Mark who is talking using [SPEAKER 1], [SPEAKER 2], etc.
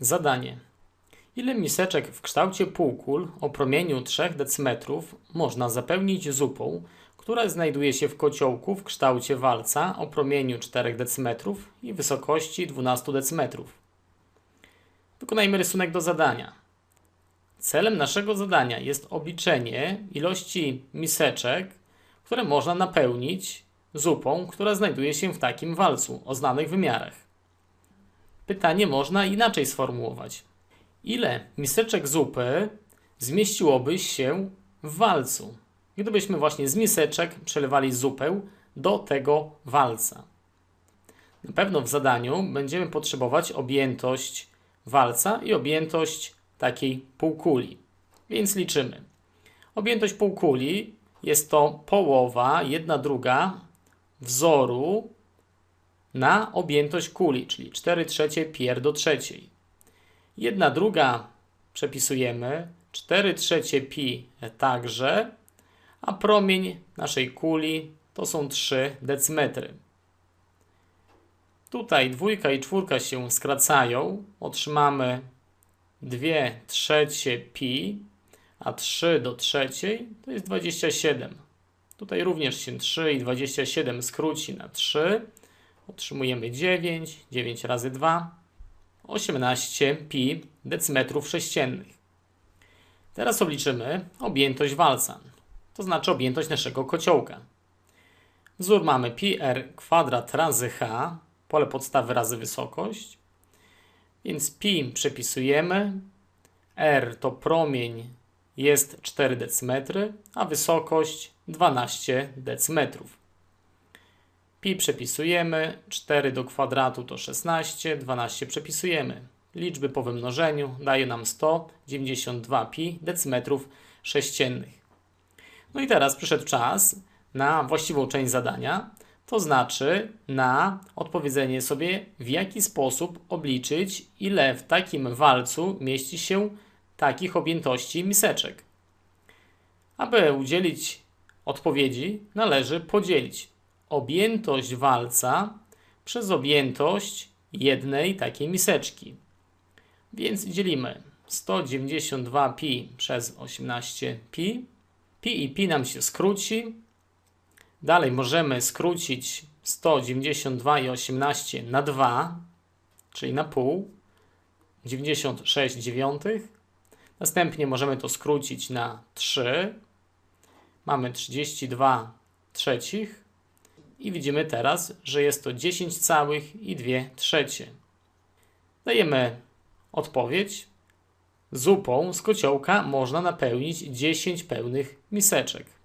[SPEAKER 1] Zadanie. Ile miseczek w kształcie półkul o promieniu 3 dm można zapełnić zupą, która znajduje się w kociołku w kształcie walca o promieniu 4 dm i wysokości 12 dm? Wykonajmy rysunek do zadania. Celem naszego zadania jest obliczenie ilości miseczek, które można napełnić zupą, która znajduje się w takim walcu o znanych wymiarach. Pytanie można inaczej sformułować. Ile miseczek zupy zmieściłoby się w walcu, gdybyśmy właśnie z miseczek przelewali zupę do tego walca? Na pewno w zadaniu będziemy potrzebować objętość walca i objętość takiej półkuli. Więc liczymy. Objętość półkuli jest to połowa, jedna druga wzoru na objętość kuli, czyli 4 trzecie pier do trzeciej. Jedna druga przepisujemy, 4 trzecie pi także, a promień naszej kuli to są 3 decimetry. Tutaj dwójka i czwórka się skracają, otrzymamy 2 trzecie pi, a 3 do trzeciej to jest 27. Tutaj również się 3 i 27 skróci na 3. Otrzymujemy 9, 9 razy 2, 18 pi decimetrów sześciennych. Teraz obliczymy objętość walca, to znaczy objętość naszego kociołka. Wzór mamy pi r kwadrat razy h, pole podstawy razy wysokość, więc pi przepisujemy, r to promień jest 4 decimetry, a wysokość 12 decimetrów. Pi przepisujemy, 4 do kwadratu to 16, 12 przepisujemy. Liczby po wymnożeniu daje nam 192 pi decimetrów sześciennych. No i teraz przyszedł czas na właściwą część zadania, to znaczy na odpowiedzenie sobie, w jaki sposób obliczyć, ile w takim walcu mieści się takich objętości miseczek. Aby udzielić odpowiedzi, należy podzielić objętość walca przez objętość jednej takiej miseczki. Więc dzielimy 192 pi przez 18 pi. Pi i pi nam się skróci. Dalej możemy skrócić 192 i 18 na 2, czyli na pół, 96 dziewiątych. Następnie możemy to skrócić na 3. Mamy 32 trzecich. I widzimy teraz, że jest to 10 całych i 2 trzecie. Dajemy odpowiedź. Zupą z kociołka można napełnić 10 pełnych miseczek.